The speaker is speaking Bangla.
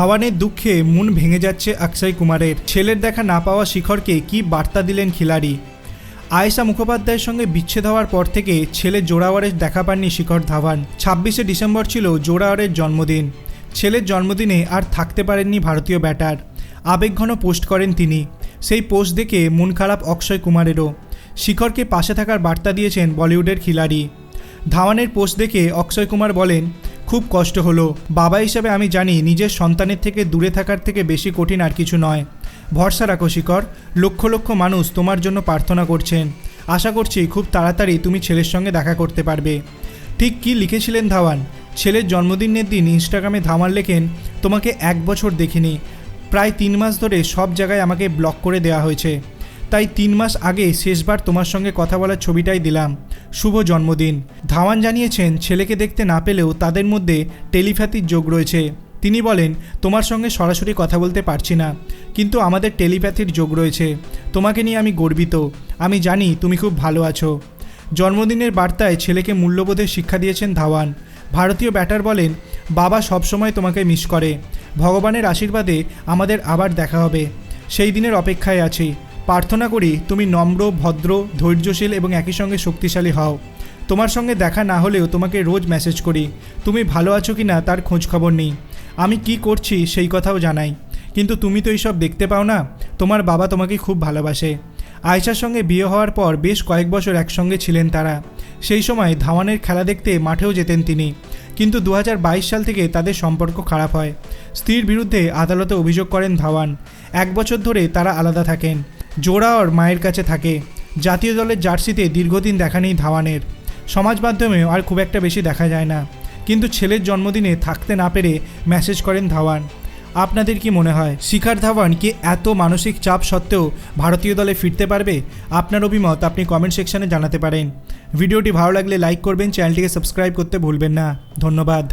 ধাওয়ানের দুঃখে মন ভেঙে যাচ্ছে অক্ষয় কুমারের। ছেলের দেখা না পাওয়া শিখরকে কি বার্তা দিলেন খিলাড়ি? আয়েশা মুখোপাধ্যায়ের সঙ্গে বিচ্ছেদ হওয়ার পর থেকে ছেলে জোড়াওয়ারের দেখা পাননি শিখর ধাওয়ান। ছাব্বিশে ডিসেম্বর ছিল জোড়াওয়ারের জন্মদিন। ছেলের জন্মদিনে আর থাকতে পারেননি ভারতীয় ব্যাটার। আবেগঘন পোস্ট করেন তিনি। সেই পোস্ট দেখে মন খারাপ অক্ষয় কুমারেরও। শিখরকে পাশে থাকার বার্তা দিয়েছেন বলিউডের খিলাড়ি। ধাওয়ানের পোস্ট দেখে অক্ষয় কুমার বলেন খুব কষ্ট হলো। বাবা হিসাবে আমি জানি নিজের সন্তানের থেকে দূরে থাকার থেকে বেশি কঠিন আর কিছু নয়। ভরসা রাখো শিকর লক্ষ লক্ষ মানুষ তোমার জন্য প্রার্থনা করছেন। আশা করছি খুব তাড়াতাড়ি তুমি ছেলের সঙ্গে দেখা করতে পারবে। ঠিক কি লিখেছিলেন ধাওয়ান? ছেলের জন্মদিনের দিন ইনস্টাগ্রামে ধাওয়ান লেখেন, তোমাকে এক বছর দেখিনি। প্রায় তিন মাস ধরে সব জায়গায় আমাকে ব্লক করে দেওয়া হয়েছে। তাই তিন মাস আগে শেষবার তোমার সঙ্গে কথা বলার ছবিটাই দিলাম। শুভ জন্মদিন। ধাওয়ান জানিয়েছেন, ছেলেকে দেখতে না পেলেও তাদের মধ্যে টেলিপ্যাথির যোগ রয়েছে। তিনি বলেন, তোমার সঙ্গে সরাসরি কথা বলতে পারছি না, কিন্তু আমাদের টেলিপ্যাথির যোগ রয়েছে। তোমাকে নিয়ে আমি গর্বিত। আমি জানি তুমি খুব ভালো আছো। জন্মদিনের বার্তায় ছেলেকে মূল্যবোধের শিক্ষা দিয়েছেন ধাওয়ান। ভারতীয় ব্যাটার বলেন, বাবা সবসময় তোমাকে মিস করে। ভগবানের আশীর্বাদে আমাদের আবার দেখা হবে। সেই দিনের অপেক্ষায় আছি। প্রার্থনা করি তুমি নম্র, ভদ্র, ধৈর্যশীল এবং একই সঙ্গে শক্তিশালী হও। তোমার সঙ্গে দেখা না হলেও তোমাকে রোজ মেসেজ করি। তুমি ভালো আছো কি না তার খোঁজ খবর নেই। আমি কি করছি সেই কথাও জানাই। কিন্তু তুমি তো এইসব দেখতে পাও না। তোমার বাবা তোমাকে খুব ভালোবাসে। আয়েশার সঙ্গে বিয়ে হওয়ার পর বেশ কয়েক বছর একসঙ্গে ছিলেন তারা। সেই সময় ধাওয়ানের খেলা দেখতে মাঠেও যেতেন তিনি। কিন্তু দু হাজার বাইশ সাল থেকে তাদের সম্পর্ক খারাপ হয়। স্ত্রীর বিরুদ্ধে আদালতে অভিযোগ করেন ধাওয়ান। এক বছর ধরে তারা আলাদা থাকেন। জোড়াওর মায়ের কাছে থাকে। জাতীয় দলের জার্সিতে দীর্ঘদিন দেখা নেই ধাওয়ানের। সমাজ মাধ্যমেও আর খুব একটা বেশি দেখা যায় না। কিন্তু ছেলের জন্মদিনে থাকতে না পেরে মেসেজ করেন ধাওয়ান। আপনাদের কি মনে হয়, শিখার ধাওয়ান কি এত মানসিক চাপ সত্ত্বেও ভারতীয় দলে ফিরতে পারবে? আপনার অভিমত আপনি কমেন্ট সেকশনে জানাতে পারেন। ভিডিওটি ভালো লাগলে লাইক করবেন চ্যানেলটিকে সাবস্ক্রাইব করতে ভুলবেন না। ধন্যবাদ।